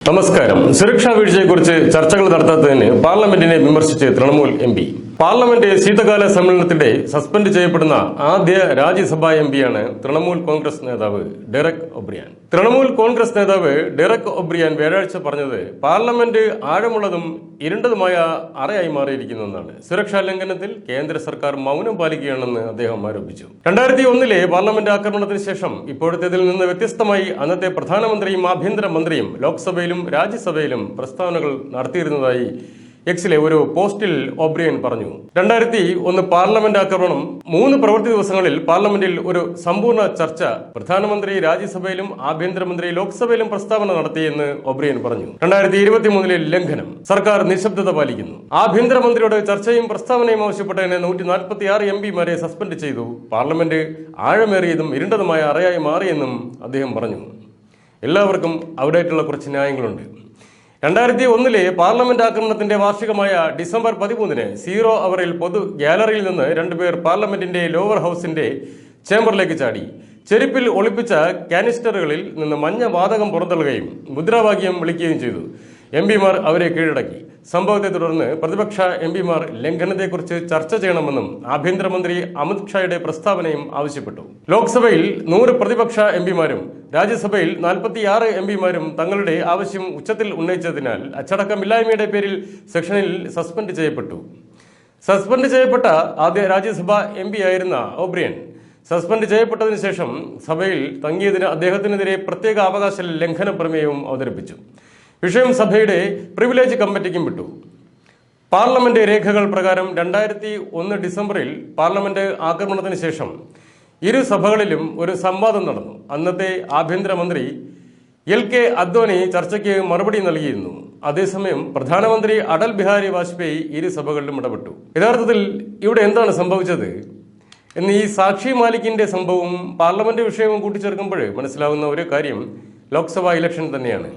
നമസ്കാരം. സുരക്ഷാ വീഴ്ചയെക്കുറിച്ച് ചർച്ചകൾ നടത്താത്തതിന് പാർലമെന്റിനെ വിമർശിച്ച് തൃണമൂൽ എം പാർലമെന്റ് ശീതകാല സമ്മേളനത്തിന്റെ സസ്പെൻഡ് ചെയ്യപ്പെടുന്ന ആദ്യ രാജ്യസഭാ എം പിയാണ് തൃണമൂൽ കോൺഗ്രസ് നേതാവ് ഡെറക് ഒബ്രിയാൻ. തൃണമൂൽ കോൺഗ്രസ് നേതാവ് ഡെറക് ഒബ്രിയാൻ വ്യാഴാഴ്ച പറഞ്ഞത് പാർലമെന്റ് ആഴമുള്ളതും ഇരുണ്ടതുമായ അറയായി മാറിയിരിക്കുന്നെന്നാണ് സുരക്ഷാ ലംഘനത്തിൽ കേന്ദ്ര സർക്കാർ മൗനം പാലിക്കുകയാണെന്ന് അദ്ദേഹം ആരോപിച്ചു. രണ്ടായിരത്തി ഒന്നിലെ പാർലമെന്റ് ആക്രമണത്തിന് ശേഷം ഇപ്പോഴത്തേതിൽ നിന്ന് വ്യത്യസ്തമായി അന്നത്തെ പ്രധാനമന്ത്രിയും ആഭ്യന്തരമന്ത്രിയും ലോക്സഭയിലും രാജ്യസഭയിലും പ്രസ്താവനകൾ നടത്തിയിരുന്നതായി എക്സിലെ ഒരു പോസ്റ്റിൽ ഒബ്രിയൻ പറഞ്ഞു. രണ്ടായിരത്തി ഒന്ന് പാർലമെന്റ് ആക്രമണം മൂന്ന് പ്രവൃത്തി ദിവസങ്ങളിൽ പാർലമെന്റിൽ ഒരു സമ്പൂർണ ചർച്ച. പ്രധാനമന്ത്രി രാജ്യസഭയിലും ആഭ്യന്തരമന്ത്രി ലോക്സഭയിലും പ്രസ്താവന നടത്തിയെന്ന് ഒബ്രിയൻ പറഞ്ഞു. രണ്ടായിരത്തി ഇരുപത്തിമൂന്നിലെ ലംഘനം. സർക്കാർ നിശബ്ദത പാലിക്കുന്നു. ആഭ്യന്തരമന്ത്രിയുടെ ചർച്ചയും പ്രസ്താവനയും ആവശ്യപ്പെട്ടതിന് നൂറ്റി നാൽപ്പത്തി ആറ് എം പിമാരെ സസ്പെൻഡ് ചെയ്തു. പാർലമെന്റ് ആഴമേറിയതും ഇരുണ്ടതുമായ അറയായി മാറിയെന്നും അദ്ദേഹം പറഞ്ഞു. എല്ലാവർക്കും അവിടെയായിട്ടുള്ള കുറച്ച് ന്യായങ്ങളുണ്ട്. രണ്ടായിരത്തി ഒന്നിലെ പാർലമെന്റ് ആക്രമണത്തിന്റെ വാർഷികമായ ഡിസംബർ പതിമൂന്നിന് സീറോ അവറിൽ പൊതു ഗ്യാലറിയിൽ നിന്ന് രണ്ടുപേർ പാർലമെന്റിന്റെ ലോവർ ഹൗസിന്റെ ചേംബറിലേക്ക് ചാടി. ചെരുപ്പിൽ ഒളിപ്പിച്ച കാനിസ്റ്ററുകളിൽ നിന്ന് മഞ്ഞ വാതകം പുറന്തള്ളുകയും മുദ്രാവാക്യം വിളിക്കുകയും ചെയ്തു. എം പിമാർ അവരെ കീഴടക്കി. സംഭവത്തെ തുടർന്ന് പ്രതിപക്ഷ എം പിമാർ ലംഘനത്തെക്കുറിച്ച് ചർച്ച ചെയ്യണമെന്നും ആഭ്യന്തരമന്ത്രി അമിത് ഷായുടെ പ്രസ്താവനയും ആവശ്യപ്പെട്ടു. ലോക്സഭയിൽ നൂറ് പ്രതിപക്ഷ എം പിമാരും രാജ്യസഭയിൽ നാൽപ്പത്തിയാറ് എം പിമാരും തങ്ങളുടെ ആവശ്യം ഉച്ചത്തിൽ ഉന്നയിച്ചതിനാൽ അച്ചടക്കമില്ലായ്മയുടെ പേരിൽ സെക്ഷനിൽ സസ്പെൻഡ് ചെയ്യപ്പെട്ടു. സസ്പെൻഡ് ചെയ്യപ്പെട്ട ആദ്യ രാജ്യസഭ എം ആയിരുന്ന ഓബ്രിയൻ സസ്പെൻഡ് ചെയ്യപ്പെട്ടതിന് ശേഷം സഭയിൽ തങ്ങിയതിന് അദ്ദേഹത്തിനെതിരെ പ്രത്യേക അവകാശ ലംഘന പ്രമേയവും അവതരിപ്പിച്ചു. വിഷയം സഭയുടെ പ്രിവിലേജ് കമ്മിറ്റിക്കും വിട്ടു. പാർലമെന്റ് രേഖകൾ പ്രകാരം രണ്ടായിരത്തി ഒന്ന് ഡിസംബറിൽ പാർലമെന്റ് ആക്രമണത്തിന് ശേഷം ഇരു സഭകളിലും ഒരു സംവാദം നടന്നു. അന്നത്തെ ആഭ്യന്തരമന്ത്രി എൽ കെ അദ്വാനി ചർച്ചയ്ക്ക് മറുപടി നൽകിയിരുന്നു. അതേസമയം പ്രധാനമന്ത്രി അടൽ ബിഹാരി വാജ്പേയി ഇരു സഭകളിലും ഇടപെട്ടു. യഥാർത്ഥത്തിൽ ഇവിടെ എന്താണ് സംഭവിച്ചത് എന്ന് ഈ സാക്ഷി മാലിക്കിന്റെ സംഭവവും പാർലമെന്റ് വിഷയവും കൂട്ടിച്ചേർക്കുമ്പോൾ മനസ്സിലാവുന്ന ഒരു കാര്യം ലോക്സഭാ ഇലക്ഷൻ തന്നെയാണ്.